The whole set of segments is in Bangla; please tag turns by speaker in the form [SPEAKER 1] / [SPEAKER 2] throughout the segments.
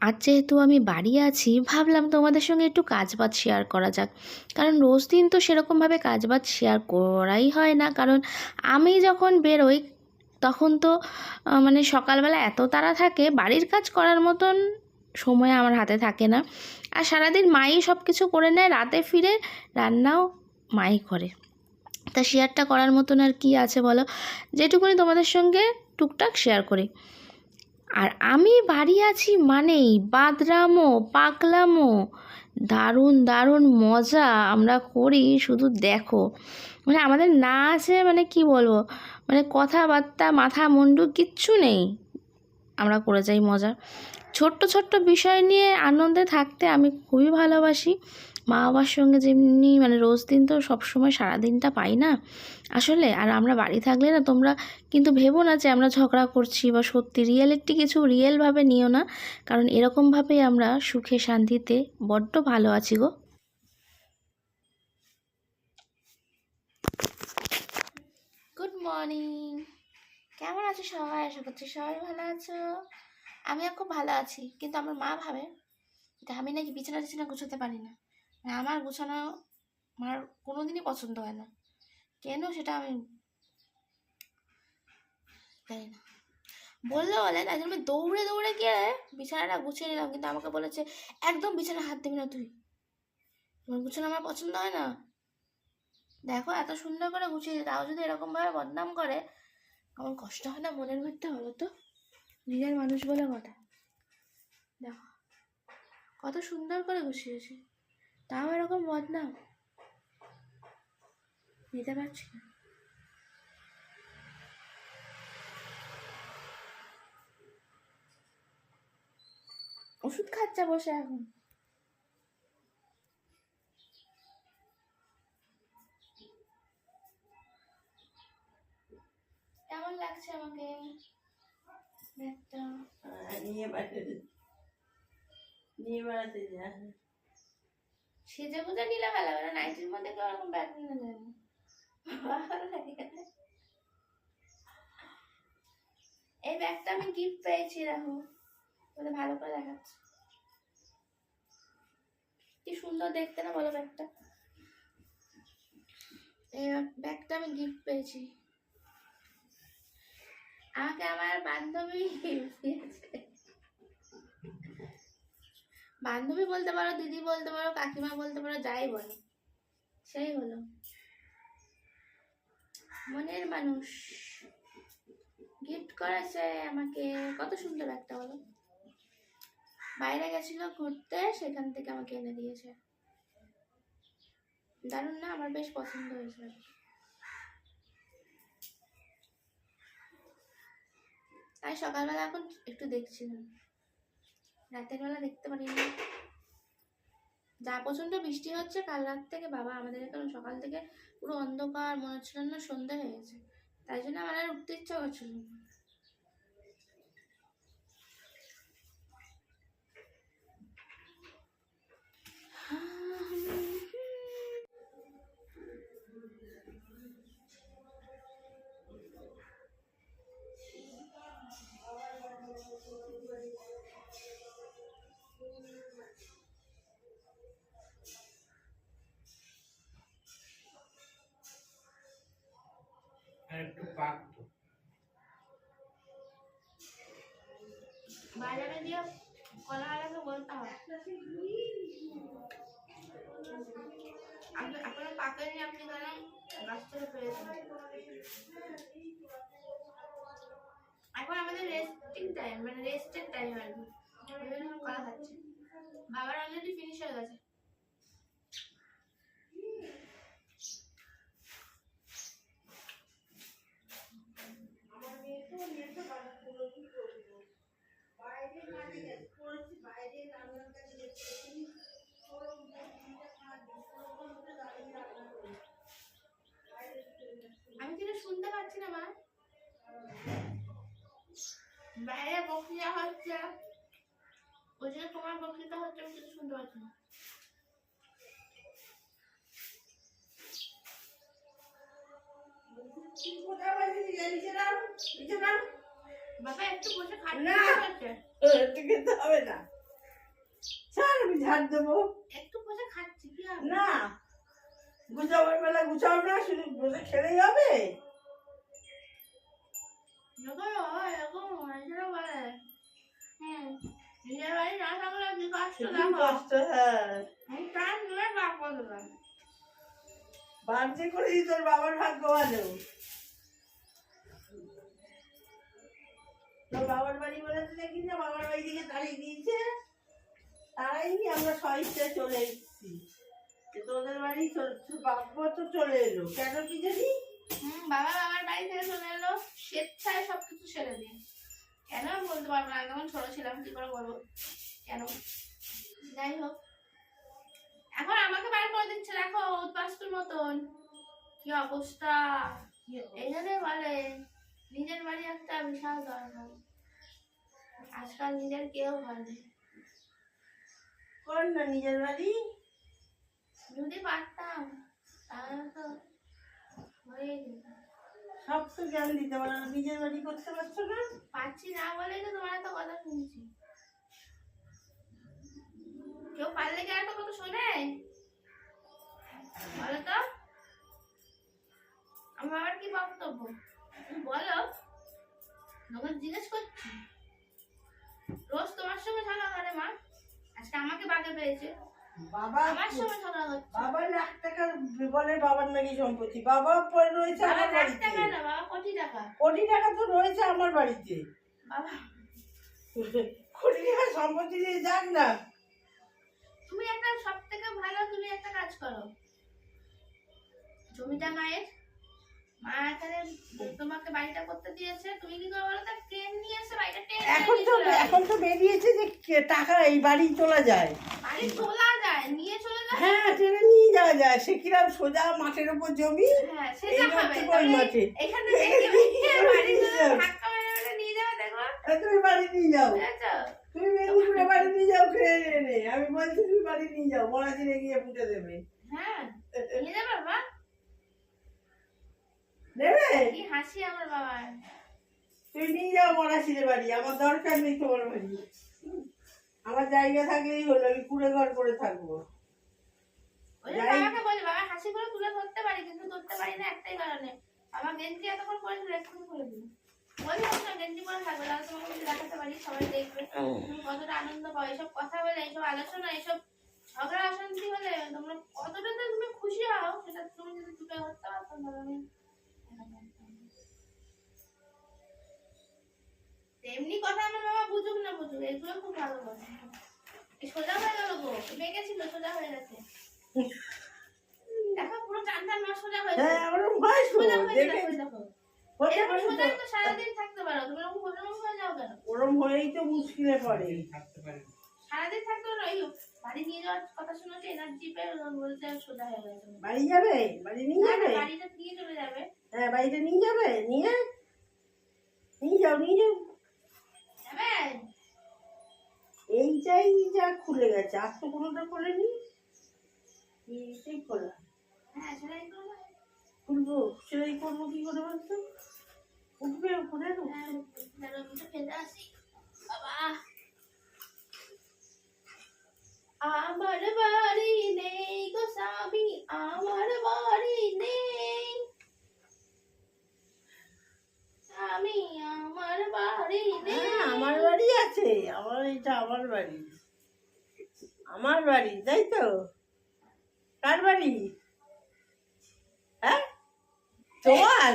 [SPEAKER 1] আজ যেহেতু আমি বাড়ি আছি, ভাবলাম তোমাদের সঙ্গে একটু কাজ বাজ শেয়ার করা যাক। কারণ রোজ দিন তো সেরকমভাবে কাজ বাজ শেয়ার করাই হয় না। কারণ আমি যখন বেরোই, তখন তো মানে সকালবেলা এত তাড়া থাকে, বাড়ির কাজ করার মতন সময় আমার হাতে থাকে না। আর সারাদিন মাই সব কিছু করে নেয়, রাতে ফিরে রান্নাও মাই করে। তা শেয়ারটা করার মতন আর কি আছে বলো? যেটুকুনি তোমাদের সঙ্গে টুকটাক শেয়ার করি। আর আমি বাড়ি আছি মানেই বাদরামো পাকলামো দারুণ দারুণ মজা আমরা করি, শুধু দেখো। মানে আমাদের না আছে মানে কি বলব? মানে কথাবার্তা, মাথা মুন্ডু কিচ্ছু নেই। আমরা করে যাই মজা। ছোট্ট ছোট্ট বিষয় নিয়ে আনন্দে থাকতে আমি খুবই ভালোবাসি। মা বাবার সঙ্গে যেমনি মানে রোজ দিন তো সবসময় সারাদিনটা পাই না। আসলে আর আমরা বাড়ি থাকলে না তোমরা কিন্তু ভেবো না যে আমরা ঝগড়া করছি বা সত্যি রিয়েলিটি কিছু রিয়েলভাবে নিও না। কারণ এরকমভাবেই আমরা সুখে শান্তিতে বড্ড ভালো আছি গো। গুড মর্নিং কেমন আছো সবাই? আশা করছি সবাই ভালো আছো। আমিও খুব ভালো আছি। কিন্তু আমার মা ভাবে যে আমি নাকি বিছানা টিছানা গুছোতে পারি না। আমার গুছানো আমার কোনো দিনই পছন্দ হয় না। কেন সেটা আমি জানি না। বললে বলে তাই জন্য আমি দৌড়ে দৌড়ে গিয়ে বিছানাটা গুছিয়ে নিলাম। কিন্তু আমাকে বলেছে, একদম বিছানা হাত দিবি না তুই। তোমার গুছানো আমার পছন্দ হয় না। দেখো এত সুন্দর করে গুছিয়ে তাও যদি এরকমভাবে বদনাম করে, আমার কষ্ট হয় না মনের ভিতরে হলো তো? নিজের মানুষ বলে কথা। দেখো, কত সুন্দর করে গুছিয়েছে। তাও এরকম বদনাম? নিতে পারছি না। ওষুধ খাচ্ছে বসে এখন। কেমন লাগছে আমাকে?
[SPEAKER 2] নিয়ে বেড়াতে নিয়ে বেড়াতে যা
[SPEAKER 1] সেজে গুজে নিলে ভালো হবে না। নাইটির মধ্যে কেউ এরকম ব্যাগ নিয়ে যায় না। এই ব্যাগটা আমি গিফট পেয়েছি, রাহু। বলে ভালো করে দেখাচ্ছে। কি সুন্দর দেখতে না বলো ব্যাগটা এই ব্যাগটা আমি গিফট পেয়েছি। আমাকে আমার বান্ধবী দিয়েছে। বান্ধবী বলতে পারো, দিদি বলতে পারো, কাকিমা বলতে পারো, যাই বলো। সেই হলো। মনের মানুষ। গিফট করেছে আমাকে। কত সুন্দর একটা বলো। বাইরে গেছিল ঘুরতে, সেখান থেকে আমাকে এনে দিয়েছে। দারুণ না? আমার বেশ পছন্দ হয়েছে। তাই সকালবেলা এখন একটু দেখছিলাম। রাতের বেলা দেখতে পারিনি যা প্রচণ্ড বৃষ্টি হচ্ছে, কাল রাত থেকে বাবা আমাদের এখানে, সকাল থেকে পুরো অন্ধকার, মনে হচ্ছিল না সন্ধ্যা হয়ে গেছে তাই জন্য আমার আর উঠতে ইচ্ছা করছিল না। পাকেনি আপনি কেন গাছ থেকে পেয়েছেন এখন আমাদের রেস্টিং টাইম মানে রেস্টের টাইম আর কি। বিভিন্ন কলা খাচ্ছি বাবার অলরেডি ফিনিশ হয়ে গেছে আমি কিন্তু শুনতে পাচ্ছি না মা বাইরে বক্তৃতা হচ্ছে। জন্য তোমার বক্তৃতা হচ্ছে আমি কিছু শুনতে পাচ্ছি না। বাবা একটু বসে খাচ্ছে
[SPEAKER 2] একটু হবে না। ছাড় আমি ঝাড় দেবো।
[SPEAKER 1] একটু বসে খাচ্ছি কি
[SPEAKER 2] না গুছাবার বেলা গুছাও না শুধু বসে খেলেই হবে।
[SPEAKER 1] এরকম নিজের
[SPEAKER 2] হ্যাঁ। বাড়ি আমরা সহিষ্ঠে চলে এসেছি। তোদের বাড়ি তো চলে এলো। কেন কি জানি?
[SPEAKER 1] বাবা বাবার বাড়ি থেকে চলে এলো। স্বেচ্ছায় সব কিছু ছেড়ে দিয়ে কেন আমি বলতে পারব না? তখন ছোট ছিলাম কি করে বলব? কেন? যাই হোক। এখন আমাকে বার করে দিচ্ছে দেখো উদ্বাস্তুর মতন। কি অবস্থা? এই জন্য বলে নিজের বাড়ি একটা বিশাল দরকার। আজকাল নিজের কেউ বলে
[SPEAKER 2] কর না নিজের বাড়ি?
[SPEAKER 1] যদি পারতাম তাহলে তো হয়ে যেত।
[SPEAKER 2] সব তো জ্ঞান দিতে পারো না, নিজের বাড়ি করতে পারছ না?
[SPEAKER 1] পাচ্ছি না বলেই তো তোমার এত কথা শুনছি। কেউ পারলে কি এত কথা শোনে? বলো তো। আমার আবার কি বক্তব্য? বলো। লোকের জিজ্ঞেস করছি। রোজ তোমার সঙ্গে ঝগড়া করে মা। আজকে আমাকে বাগে পেয়েছে।
[SPEAKER 2] বাবা বাবা লাখ টাকার বলে বাবার নাকি সম্পত্তি। বাবা পরে রয়েছে আমার বাড়িতে।
[SPEAKER 1] টাকা কোটি টাকা।
[SPEAKER 2] কোটি টাকা তো রয়েছে আমার বাড়িতে। কোটি টাকা সম্পত্তি দিয়ে না।
[SPEAKER 1] তুমি একটা সব থেকে ভালো তুমি একটা কাজ করো। জমিটা মায়ের। মা এখানে তোমাকে বাড়িটা করতে দিয়েছে। তুমি কি করো বলো তো? ট্রেন নিয়ে এসে বাড়িটা ট্রেন
[SPEAKER 2] এখন তো এখন তো বেরিয়েছে যে টাকা এই বাড়ি তোলা যায়।
[SPEAKER 1] বাড়ি তোলা
[SPEAKER 2] হ্যাঁ ট্রেনে নিয়ে যাওয়া যায়। সে কিরাম সোজা মাঠের উপর জমি? এই মাঠে ওই মাঠে।
[SPEAKER 1] এখানে দেখে দেখে বাড়ি চলে ধাক্কা মেরে মেরে নিয়ে যাবে দেখো।
[SPEAKER 2] আর তুমি বাড়ি নিয়ে যাও। তুমি মেদিনীপুরে বাড়ি নিয়ে যাও খেয়ে আমি বলছি তুমি বাড়ি নিয়ে যাও মরাজিনে গিয়ে পুঁতে দেবে।
[SPEAKER 1] হ্যাঁ নিয়ে যাবে বাবা।
[SPEAKER 2] দেবে?
[SPEAKER 1] কি হাসি আমার বাবার।
[SPEAKER 2] তুমি নিয়ে যাও বাড়ি। আমার দরকার নেই তোমার বাড়ি। আমার জায়গা থাকলেই হলো আমি কুড়ে ঘর করে থাকব
[SPEAKER 1] ওই জন্য
[SPEAKER 2] যাই।
[SPEAKER 1] বাবাকে বলি বাবা হাসি করে তুলে ধরতে পারি কিন্তু ধরতে পারি না একটাই কারণে। আমার গেঞ্জি এতক্ষণ পরেছিল এক্ষুনি করে দিল। ওই গেঞ্জি পরে থাকবে তাহলে তোমাকে যদি দেখাতে পারি, সবাই দেখবে। তুমি কতটা আনন্দ পাও এইসব কথা বলে এইসব আলোচনা এইসব ঝগড়া, অশান্তি হলে তোমরা কতটা তুমি খুশি হও, সেটা তুমি যদি তুলে পারতো তাহলে তেমনি কথা আমার বাবা বুঝুক না বুঝুক, এগুলো খুব ভালো কথা। সোজা হয়ে গেল গো ছিল, সোজা হয়ে গেছে।
[SPEAKER 2] হ্যাঁ দেখে
[SPEAKER 1] হয়ে
[SPEAKER 2] ওরম হয়েই তো মুশকিলে পড়ে।
[SPEAKER 1] সারাদিন থাকতে বাড়ি নিয়ে যাওয়ার কথা শুনেছি এনার্জি পেয়ে বলতে সোজা হয়ে গেছে।
[SPEAKER 2] বাড়ি যাবে? বাড়ি নিয়ে যাবে?
[SPEAKER 1] বাড়িটা নিয়ে চলে যাবে।
[SPEAKER 2] হ্যাঁ বাড়িতে নিয়ে যাবে? নিয়ে? নিয়ে যাও নিয়ে যাও।
[SPEAKER 1] যাবে?
[SPEAKER 2] এইটাই যা খুলে গেছে আর তো কোনোটা খোলেনি? এইটাই খোলা।
[SPEAKER 1] হ্যাঁ সেটাই তো
[SPEAKER 2] সেটাই করব কি করে বলতো? উঠবে উপরে না
[SPEAKER 1] হ্যাঁ। আমার বাড়ি নেই গো স্বামী আমার বাড়ি নেই। স্বামী আমার বাড়ি নেই।
[SPEAKER 2] হ্যাঁ আমার বাড়ি আছে। আমার এটা আমার বাড়ি। আমার বাড়ি তাই তো? কার বাড়ি? তোমার?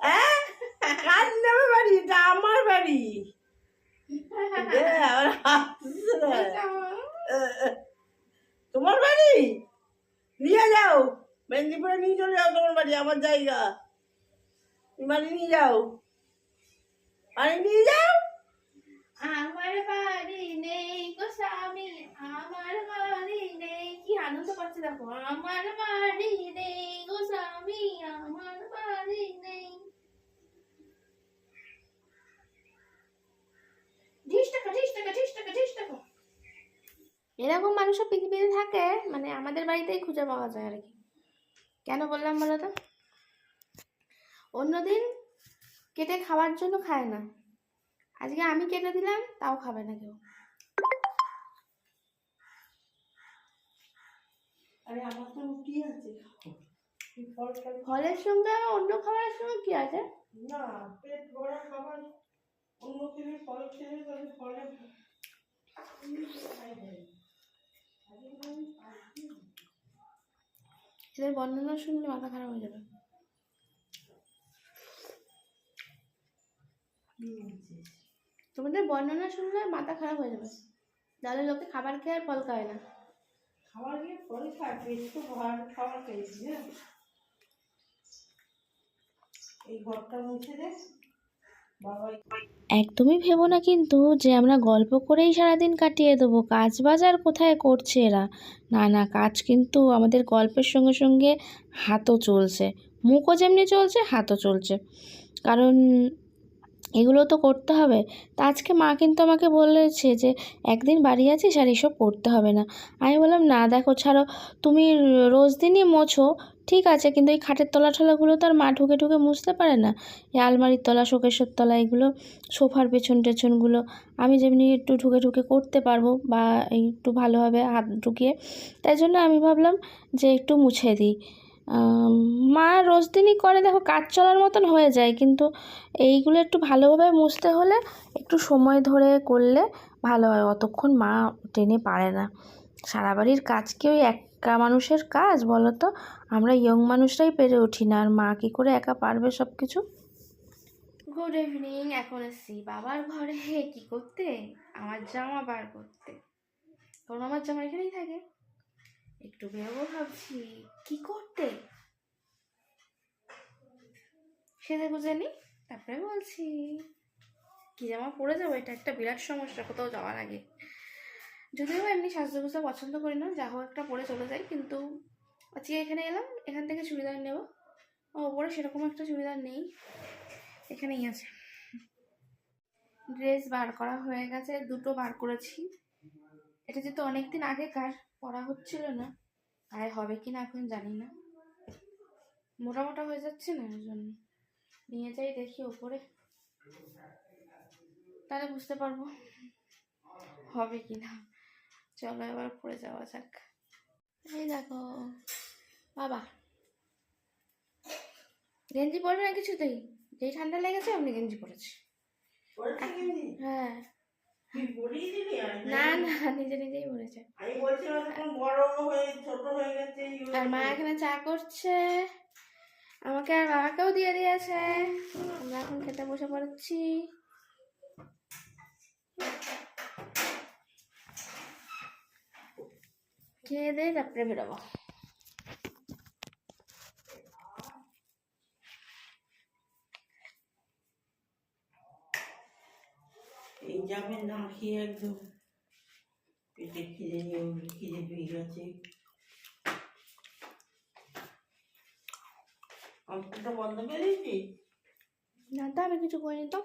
[SPEAKER 2] হ্যাঁ? কার নামে বাড়ি? এটা আমার বাড়ি। তোমার বাড়ি? নিয়ে যাও। মেদিনীপুরে নিয়ে চলে যাও তোমার বাড়ি, আমার জায়গা। বাড়ি নিয়ে যাও। বাড়ি নিয়ে যাও।
[SPEAKER 1] আমার বাড়ি নেই গো স্বামী, আমার আনন্দ পাচ্ছে দেখো আমার বাড়ি নেই গো স্বামী আমার বাড়ি নেই এরকম মানুষও পৃথিবীতে থাকে মানে আমাদের বাড়িতেই খুঁজে পাওয়া যায় আর কি। কেন বললাম বলো তো? অন্যদিন কেটে খাওয়ার জন্য খায় না। আজকে আমি কেটে দিলাম, তাও খাবে না কেউ।
[SPEAKER 2] আরে আমার তো রুটি আছে?
[SPEAKER 1] ফলের সঙ্গে অন্য খাবারের সঙ্গে কি আছে?
[SPEAKER 2] না পেট ভরা খাবার। অন্য খেলে ফল খেলে তবে ফলে
[SPEAKER 1] এদের বর্ণনা শুনলে মাথা খারাপ হয়ে যাবে। তোমাদের বর্ণনা শুনলে মাথা খারাপ হয়ে যাবে। তাহলে লোকে খাবার খেয়ে আর ফল খায় না।
[SPEAKER 2] খাবার তো ভরা খাবার হ্যাঁ এই ঘরটা মুছে
[SPEAKER 1] একদমই ভেবো না কিন্তু যে আমরা গল্প করেই সারাদিন কাটিয়ে দেবো, কাজ বাজার কোথায় করছে এরা? না না, কাজ কিন্তু আমাদের গল্পের সঙ্গে সঙ্গে হাতও চলছে, মুখও যেমনি চলছে, হাতও চলছে। কারণ এগুলো তো করতে হবে। তা আজকে মা কিন্তু আমাকে বলেছে যে, একদিন বাড়ি আছিস আর এসব করতে হবে না। আমি বললাম, না, দেখো, ছাড়ো, তুমি রোজ দিনই মোছো, ঠিক আছে, কিন্তু এই খাটের তলা ঠলাগুলো তো আর মা ঢুকে ঢুকে মুছতে পারে না। এই আলমারির তলা, শোকেশের তলা, এগুলো, সোফার পেছন টেছনগুলো, আমি যেমনি একটু ঢুকে ঢুকে করতে পারব বা একটু ভালোভাবে হাত ঢুকিয়ে, তাই জন্য আমি ভাবলাম যে একটু মুছে দিই। মা রোজ দিনই করে, দেখো কাজ চলার মতন হয়ে যায়, কিন্তু এইগুলো একটু ভালোভাবে মুছতে হলে একটু সময় ধরে করলে ভালো হয়। অতক্ষণ মা টেনে পারে না। সারা বাড়ির কাজ কি ওই একা মানুষের কাজ বলো তো আমরা ইয়ং মানুষরাই পেরে উঠি না, আর মা কী করে একা পারবে সব কিছু গুড ইভিনিং এখন এসছি। বাবার ঘরে কি করতে? আমার জামা বার করতে। কারণ আমার জামা এখানেই থাকে। একটু বেরোবো ভাবছি, কি করতে? সেজে গুজে নি, তারপরে বলছি, কি জামা পরে যাব? এটা একটা বিরাট সমস্যা, কোথাও যাওয়ার আগে। যদিও এমনি সাজগোজা পছন্দ করি না, যা হোক একটা পরে চলে যাই, কিন্তু আজকে এখানে এলাম, এখান থেকে চুড়িদার নেব। ওপরে সেরকম একটা চুড়িদার নেই, এখানেই আছে। ড্রেস বার করা হয়ে গেছে, দুটো বার করেছি। এটা যেহেতু অনেকদিন আগেকার পরা হচ্ছিল না। আর হবে কি না এখন জানি না। মোটা মোটা হয়ে যাচ্ছে না এর জন্য। নিয়ে যাই দেখি ওপরে। তাহলে বুঝতে পারব হবে কি না চলো এবার পরে যাওয়া যাক। এই দেখো বাবা। গেঞ্জি পরবে না কিছুতেই? যেই ঠান্ডা লেগেছে আপনি গেঞ্জি পরেছি। হ্যাঁ। না না নিজে নিজেই আর মা এখানে চা করছে। আমাকে আর বাবাকেও দিয়ে দিয়েছে। আমরা এখন খেতে বসে পড়েছি। খেয়ে দিয়ে তারপরে বেরোবো।
[SPEAKER 2] যাবে না খেয়ে একদম পেটে খিদে খিদে পেয়ে গেছে।
[SPEAKER 1] আমি কিছু করিনি তো।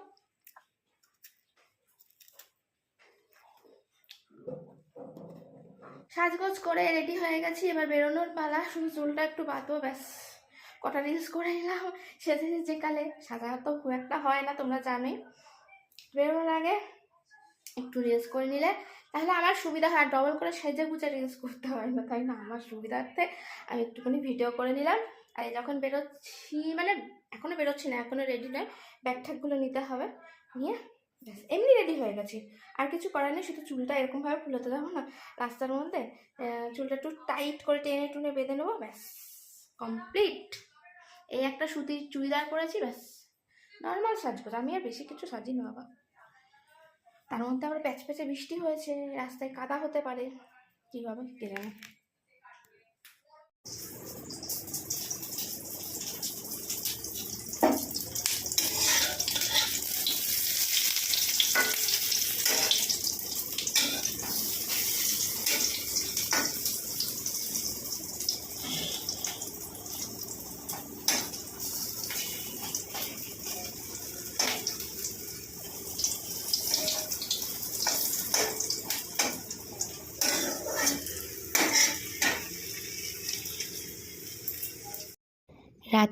[SPEAKER 1] সাজগোজ করে রেডি হয়ে গেছি, এবার বেরোনোর পালা। শুধু চুলটা একটু বাঁধবো, ব্যাস। কটা রিলস করে নিলাম সেজে যে কালে সাজা তো খুব একটা হয় না, তোমরা জানোই। বেরোনোর আগে একটু রিলস করে নিলে তাহলে আমার সুবিধা হয়। ডবল করে সেজে গুজে রিলস করতে হয় না। তাই না? আমার সুবিধার্থে আমি একটুখানি ভিডিও করে নিলাম। আর যখন বেরোচ্ছি মানে এখনও বেরোচ্ছি না এখনও রেডি নয়। ব্যাগ ঠ্যাগগুলো নিতে হবে। নিয়ে ব্যাস, এমনি রেডি হয়ে গেছি। আর কিছু করার নেই, শুধু চুলটা এরকমভাবে ফুলোতে যাব না, রাস্তার মধ্যে চুলটা একটু টাইট করে টেনে টুনে বেঁধে নেব, ব্যাস কমপ্লিট এই একটা সুতির চুড়িদার করেছি ব্যাস নর্মাল সাজগোজ। আমি আর বেশি কিছু সাজি না বাবা। তার মধ্যে আবার প্যাচ প্যাচে বৃষ্টি হয়েছে রাস্তায় কাদা হতে পারে কীভাবে কে জানে?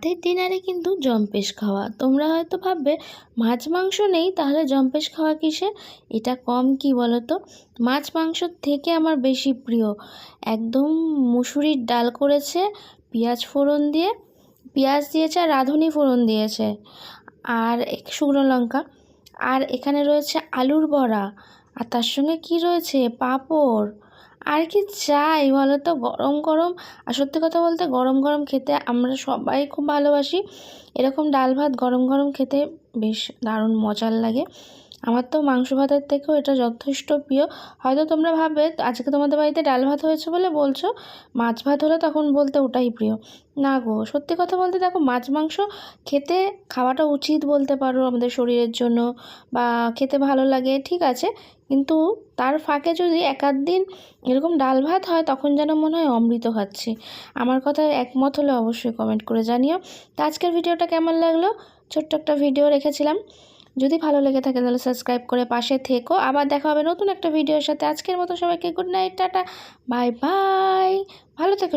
[SPEAKER 1] রাতের ডিনারে কিন্তু জম্পেশ খাওয়া। তোমরা হয়তো ভাববে, মাছ মাংস নেই, তাহলে জম্পেশ খাওয়া কিসে এটা কম কি বলো তো মাছ মাংসর থেকে আমার বেশি প্রিয়। একদম মুসুরির ডাল করেছে, পেঁয়াজ ফোড়ন দিয়ে, পেঁয়াজ দিয়েছে আর রাঁধুনি ফোড়ন দিয়েছে। আর শুকনো লঙ্কা। আর এখানে রয়েছে আলুর বড়া। আর তার সঙ্গে কি রয়েছে? পাঁপড়। আর কি চাই বলো তো গরম গরম। আর সত্যি কথা বলতে গরম গরম খেতে আমরা সবাই খুব ভালোবাসি। এরকম ডাল ভাত গরম গরম খেতে বেশ দারুণ মজার লাগে। আমার তো মাংস ভাতের থেকেও এটা যথেষ্ট প্রিয়। হয়তো তোমরা ভাববে, আজকে তোমাদের বাড়িতে ডাল ভাত হয়েছে বলে বলছো, মাছ ভাত হলে তখন বলতে ওটাই প্রিয়। না গো, সত্যি কথা বলতে দেখো, মাছ মাংস খেতে খাওয়াটা উচিত বলতে পারো আমাদের শরীরের জন্য বা খেতে ভালো লাগে, ঠিক আছে। কিন্তু তার ফাঁকে যদি এক আধ দিন এরকম ডাল ভাত হয়, তখন যেন মনে হয় অমৃত খাচ্ছি। আমার কথায় একমত হলে অবশ্যই কমেন্ট করে জানিও। তো আজকের ভিডিওটা কেমন লাগল? ছোট্ট একটা ভিডিও রেখেছিলাম। যদি ভালো লেগে থাকে তাহলে সাবস্ক্রাইব করে পাশে থেকো। আবার দেখা হবে নতুন একটা ভিডিওর সাথে। আজকের মতো সবাইকে good night, tata, bye bye. ভালো থেকো